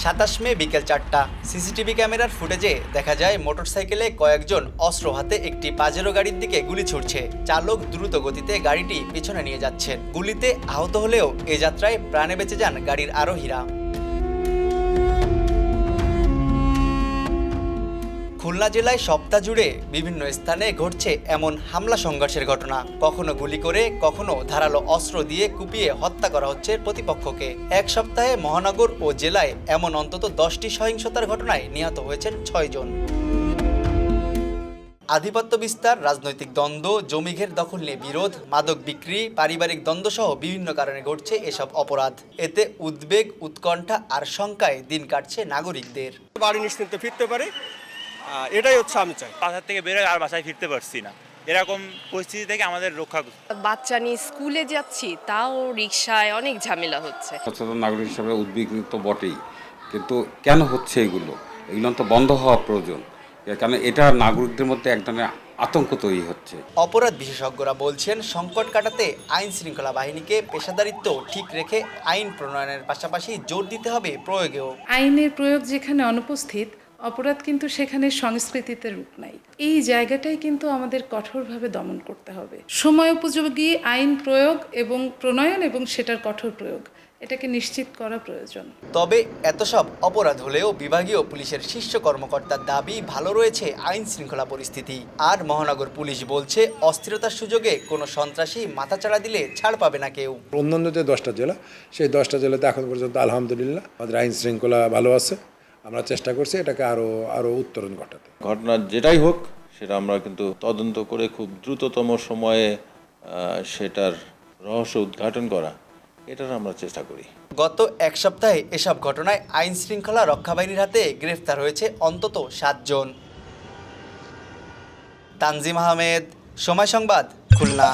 সাতাশ মে বিকেল চারটা। সিসিটিভি ক্যামেরার ফুটেজে দেখা যায়, মোটরসাইকেলে কয়েকজন অস্ত্র হাতে একটি পাজেরো গাড়ির দিকে গুলি ছুটছে চালক দ্রুত গতিতে গাড়িটি পিছনে নিয়ে যাচ্ছেন। গুলিতে আহত হলেও এ যাত্রায় প্রাণে বেঁচে যান গাড়ির আরোহীরা। খুলনা জেলায় সপ্তাহ জুড়ে বিভিন্ন স্থানে ঘটছে এমন হামলা সংঘর্ষের ঘটনা। কখনো গুলি করে, কখনো ধারালো অস্ত্র দিয়ে কুপিয়ে হত্যা করা হচ্ছে প্রতিপক্ষকে। এক সপ্তাহে মহানগর ও জেলায় এমন অন্তত দশটি সহিংসতার ঘটনায় নিহত হয়েছেন ছয়জন আধিপত্য বিস্তার, রাজনৈতিক দ্বন্দ্ব, জমিঘের দখল নিয়ে বিরোধ, মাদক বিক্রি, পারিবারিক দ্বন্দ্বসহ বিভিন্ন কারণে ঘটছে এসব অপরাধ। এতে উদ্বেগ, উৎকণ্ঠা আর শঙ্কায় দিন কাটছে নাগরিকদের। বাড়ি নিশ্চিন্তে ফিরতে পারি। এটাই হচ্ছে আমি চাই। বাসার থেকে বেরোয় আর বাসায় ফিরতে পারছি না। এরকম পরিস্থিতি থেকে আমাদের রক্ষা বাচ্চা নিয়ে স্কুলে যাচ্ছি তাও রিক্সায় অনেক ঝামেলা হচ্ছে। সচেতন নাগরিক হিসাবে উদ্বিগ্ন তো বটেই কিন্তু কেন হচ্ছে এগুলো? এগুলো তো বন্ধ হওয়া প্রয়োজন। কারণ এটা নাগরিকদের মধ্যে এক ধরনের আতঙ্ক তৈরি হচ্ছে। অপরাধ বিশেষজ্ঞরা বলছেন সংকট কাটাতে আইন শৃঙ্খলা বাহিনীকে পেশাদারিত্ব ঠিক রেখে আইন প্রণয়নের পাশাপাশি জোর দিতে হবে প্রয়োগেও। আইনের প্রয়োগ যেখানে অনুপস্থিত অপরাধ কিন্তু সেখানে সংস্কৃতিতে রূপ নাই এই জায়গাটাই কিন্তু আমাদের কঠোরভাবে দমন করতে হবে। সময় উপযোগী আইন প্রয়োগ এবং প্রণয়ন এবং সেটার কঠোর প্রয়োগ এটাকে নিশ্চিত করা প্রয়োজন। তবে এত সব অপরাধ হলেও বিভাগীয় পুলিশের শীর্ষ কর্মকর্তার দাবি ভালো রয়েছে আইন শৃঙ্খলা পরিস্থিতি। আর মহানগর পুলিশ বলছে অস্থিরতার সুযোগে কোনো সন্ত্রাসী মাথাচাড়া দিলে ছাড় পাবে না কেউ। অন্যান্য যে দশটা জেলা সেই দশটা জেলাতে এখন পর্যন্ত আলহামদুলিল্লাহ আমাদের আইন শৃঙ্খলা ভালো আছে। আমরা চেষ্টা করছি এটাকে আরও আরও উত্তরণ ঘটাতে। ঘটনা যেটাই হোক সেটা আমরা কিন্তু তদন্ত করে খুব দ্রুততম সময়ে সেটার রহস্য উদ্ঘাটন করা এটার আমরা চেষ্টা করি। গত এক সপ্তাহে এসব ঘটনায় আইন শৃঙ্খলা রক্ষা বাহিনীর হাতে গ্রেফতার হয়েছে অন্তত সাতজন। তানজিম আহমেদ সময় সংবাদ খুলনা।